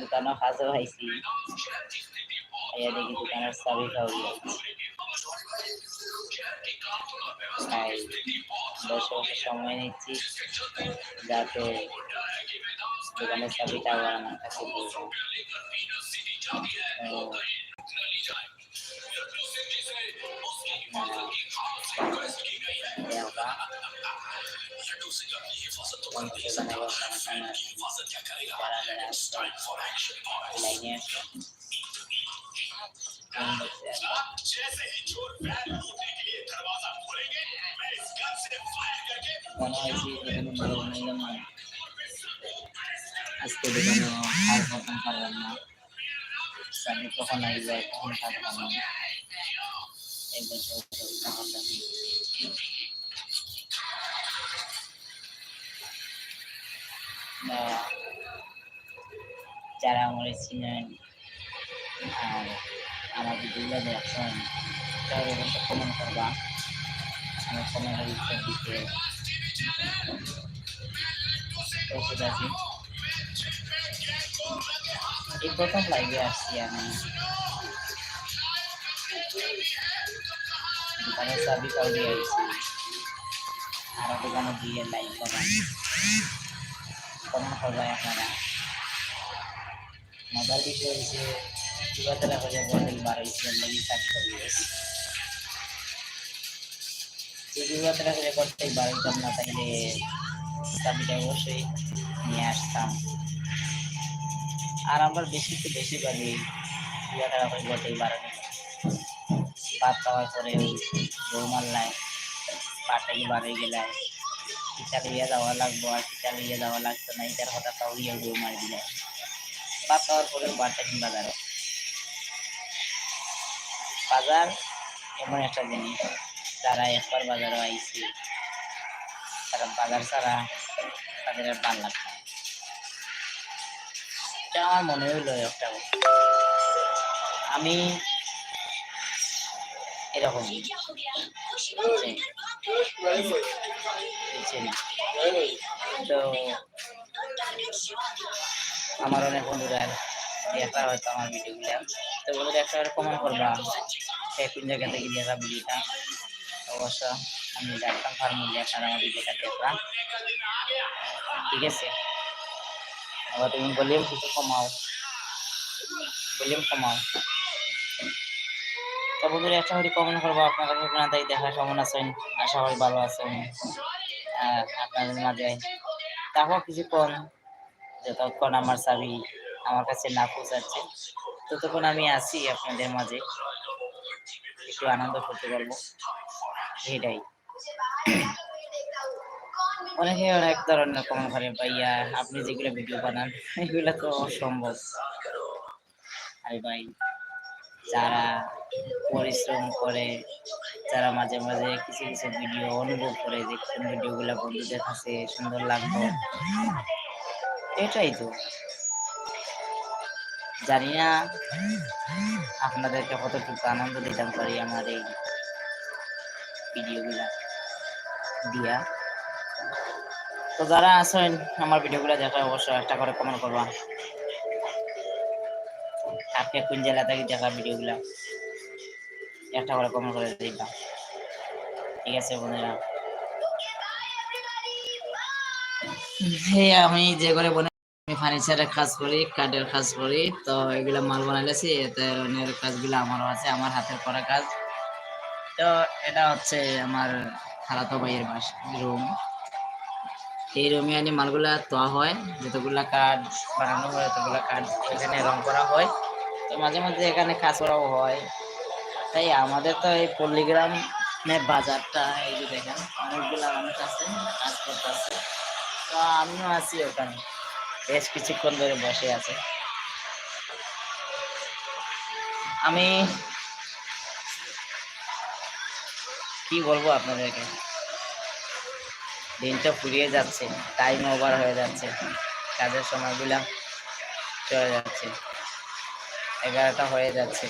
দোকানও কাজও পাইছি আইয়া দেখি দোকানের চাবি খাওয়া তাই সময় নিচ্ছি, যাতে দোকানের চাবিটা আবার আমার কাছে বলব লাইনে আসো মনে হয়েছে এখানে ভালো বানাইলাম না আজকে দোকানে আর প্রথম পারলাম না সামনে কখন আসবে কখন থাকলাম না এই বছর যারা আমার চিনেন আর আমার ভিডিওগুলো দেখছেন তাহলে কিন্তু কমেন্ট করবা আমি কমেন্টের উত্তর দিতে প্রস্তুত আছি এই প্রথম লাইভে আসছি আমি দোকানের চাবি কাউ দিয়ে আসছি আরও দোকানে দিয়ে লাইভ করা কমেন্ট করবা আপনারা মজার বিষয় হচ্ছে যুবতরা করে বদল বাড়াইছে লাগি কাজ করে যুবতরা করে করতে বাড়াইতাম না তাহলে চাবিটা অবশ্যই নিয়ে আসতাম। আর আমরা বেশি তো বেশি পারি যুবতরা করে করতেই বাড়ানো ভাত খাওয়ার পরে বউ মারলায় পাটাই বাড়াই গেলায় টিকা লিয়ে যাওয়া লাগবো, আর টিকা লিয়ে যাওয়া লাগতো না, এটার কথা তাও ইয়ে বউ মারি দিলে। ভাত খাওয়ার পরে বারটা কিংবা বাজারে। বাজার এমন একটা জিনিস, যারা একবার বাজারে আইসি, তারা বাজার ছাড়া তাদের আর ভালো এটা আমার মনে হইল একটা আমি এরকম? তো আমার অনেক বন্ধুরা দেখা হয়তো আমার ভিডিওগুলো। তো বন্ধুরা একটা কমেন্ট করবা। সে কোন জায়গা থেকে দেখা ভিডিওটা? অবশ্য আমি ডাক্তার ফার্মুলে আপনারা আমার ভিডিওটা দেখলাম ঠিক আছে? আবার তুমি ভলিউম কিছু কমাও। ভলিউম কমাও। তো বন্ধুরা একটা করে কমেন্ট করব আপনারা আপনারা তাই দেখা কেমন আছেন? আশা করি ভালো আছেন। আপনাদের মাঝে। তারপর কিছুক্ষণ যতক্ষণ আমার চাবি আমার কাছে না পৌঁছাচ্ছে, ততক্ষণ আমি আছি আপনাদের মাঝে। একটু আনন্দ করতে পারব। এটাই। অনেকে অনেক ধরনের কমেন্ট করে, ভাইয়া, আপনি যেগুলো ভিডিও বানান, এগুলো তো অসম্ভব। আরে ভাই, যারা পরিশ্রম করে, যারা মাঝে মাঝে কিছু কিছু ভিডিও অনুভব করে যে কোন ভিডিওগুলো বন্ধুদের কাছে সুন্দর লাগবে এটাই তো। জানি না আপনাদেরকে কতটুকু আনন্দ দিতাম পারি আমার এই ভিডিওগুলা দিয়া। তো যারা আছেন আমার ভিডিওগুলো দেখা অবশ্যই একটা করে কমেন্ট করবা। আপনি কোন জেলা থেকে দেখা ভিডিওগুলা, একটা করে কমেন্ট করে দিবা। ঠিক আছে বন্ধুরা। হ্যাঁ আমি যে করে বনে আমি ফার্নিচারের কাজ করি, কাঠের কাজ করি, তো এগুলা মাল বানাইলেছি এতে কাজগুলো আমারও আছে, আমার হাতের করা কাজ। তো এটা হচ্ছে আমার খালাতো ভাইয়ের বাস, রুম। এই রুমে আনি মালগুলা তোয়া হয়, যতগুলা কাঠ বানানো হয়, ততগুলা কাঠ এখানে রং করা হয়। তো মাঝে মাঝে এখানে কাজ করাও হয়। তাই আমাদের তো এই পল্লীগ্রামের বাজারটা, এই যে দেখেন, অনেকগুলা মানুষ আছে, কাজ করতে আছে আমিও আছি ওখানে। বেশ কিছুক্ষণ ধরে বসে আছে। আমি কি বলব আপনাদেরকে? দিনটা ফুরিয়ে যাচ্ছে টাইম ওভার হয়ে যাচ্ছে, কাজের সময়গুলো চলে যাচ্ছে, এগারোটা হয়ে যাচ্ছে।